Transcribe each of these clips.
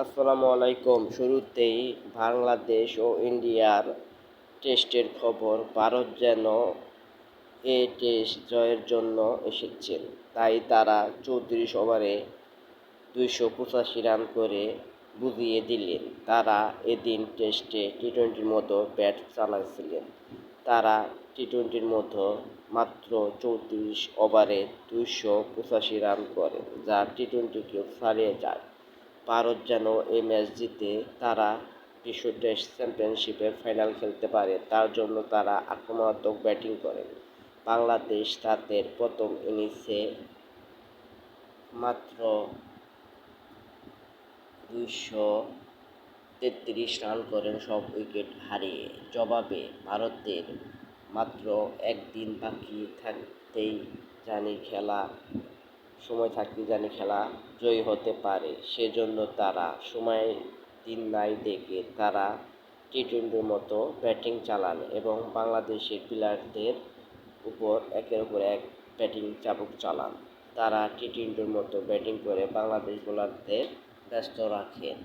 আসসালামু আলাইকুম। শুরুতেই বাংলাদেশ ও ইন্ডিয়ার টেস্টের খবর, ভারত যেন এ টেস্ট জয়ের জন্য এসেছেন তাই তারা চৌত্রিশ ওভারে দুইশো পঁচাশি রান করে বুঝিয়ে দিলেন। তারা এদিন টেস্টে টি টোয়েন্টির মতো ব্যাট চালাচ্ছিলেন তারা টি টোয়েন্টির মতো মাত্র চৌত্রিশ ওভারে দুইশো পঁচাশি রান করে, যা টি টোয়েন্টিকেও ছাড়িয়ে যায়। ভারত যেন এই ম্যাচ জিতে তারা বিশ্ব টেস্ট চ্যাম্পিয়নশিপের ফাইনাল খেলতে পারে, তার জন্য তারা আক্রমণাত্মক ব্যাটিং করেন। বাংলাদেশ তাদের প্রথম ইনিংসে মাত্র দুইশো তেত্রিশ রান করেন, সব উইকেট হারিয়ে। জবাবে ভারতের মাত্র একদিন বাকি থাকতেই জানি খেলা সময় থাকতে জানি খেলা জয়ী হতে পারে। সেজন্য তারা সময় দিন নাই দেখে তারা টি টোয়েন্টির মতো ব্যাটিং চালান এবং বাংলাদেশের প্লেয়ারদের উপর একের উপর এক ব্যাটিং চাবুক চালান। তারা টি টোয়েন্টির মতো ব্যাটিং করে বাংলাদেশ বোলারদের ব্যস্ত রাখেন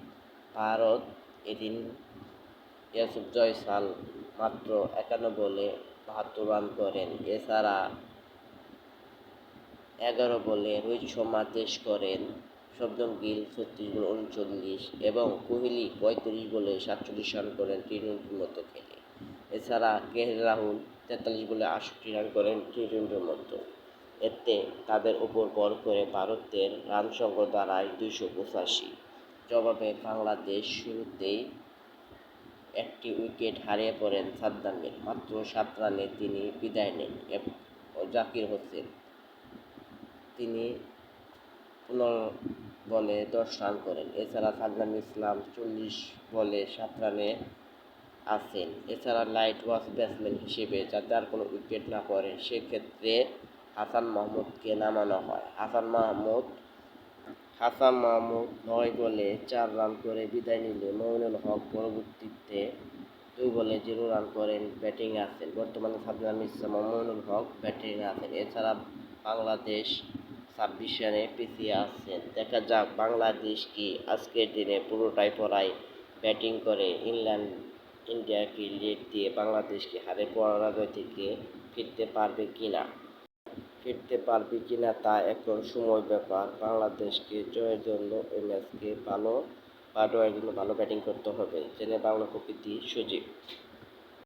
ভারত এদিন ইয়াসুফ জয়সাল মাত্র একান্ন বলে বাহাত্তর রান করেন। এছাড়া এগারো বলে রোহিত শর্মা তেইশ করেন শব্দম গিল, ছত্রিশ বলে উনচল্লিশ এবং কোহলি পঁয়ত্রিশ বলে সাতচল্লিশ রান করেন টি টোয়েন্টির মতো খেলে। এছাড়া কে রাহুল তেতাল্লিশ বলে আটষট্টি রান করেন টি টোয়েন্টির মতো। এতে তাদের উপর বল করে ভারতের রান সংখ্যা দাঁড়ায় দুইশো পঁচাশি। জবাবে বাংলাদেশ শুরুতেই একটি উইকেট হারিয়ে পড়েন সাদ্দামের, মাত্র সাত রানে তিনি বিদায় নেন জাকির হোসেন। তিনি পনেরো বলে দশ রান করেন। এছাড়া সাদ্দাম ইসলাম চল্লিশ বলে সাত রানে আছেন। এছাড়া লাইট ওয়াশ ব্যাটসম্যান হিসেবে যাতে আর কোনো উইকেট না পড়ে, সেক্ষেত্রে হাসান মাহমুদকে নামানো হয়। হাসান মাহমুদ হাসান মাহমুদ নয় বলে চার রান করে বিদায় নিলে মমিনুল হক পরবর্তীতে দুই বলে জিরো রান করেন ব্যাটিংয়ে আছেন। বর্তমানে সাদ্দাম ইসলাম মমিনুল হক ব্যাটিংয়ে আছেন। এছাড়া বাংলাদেশ ছাব্বিশ রানে পিছিয়ে আছেন দেখা যাক বাংলাদেশ কি আজকের দিনে পুরোটাই পড়ায় ব্যাটিং করে। ইংল্যান্ড, ইন্ডিয়াকে লিড দিয়ে বাংলাদেশকে হারে পরাজয় থেকে ফিরতে পারবে কিনা? ফিরতে পারবে কিনা তা এখন সময় ব্যাপার। বাংলাদেশকে জয়ের জন্য এই ম্যাচকে ভালো, বা জয়ের জন্য ভালো ব্যাটিং করতে হবে। জেনে বাংলা প্রকৃতি সজীব।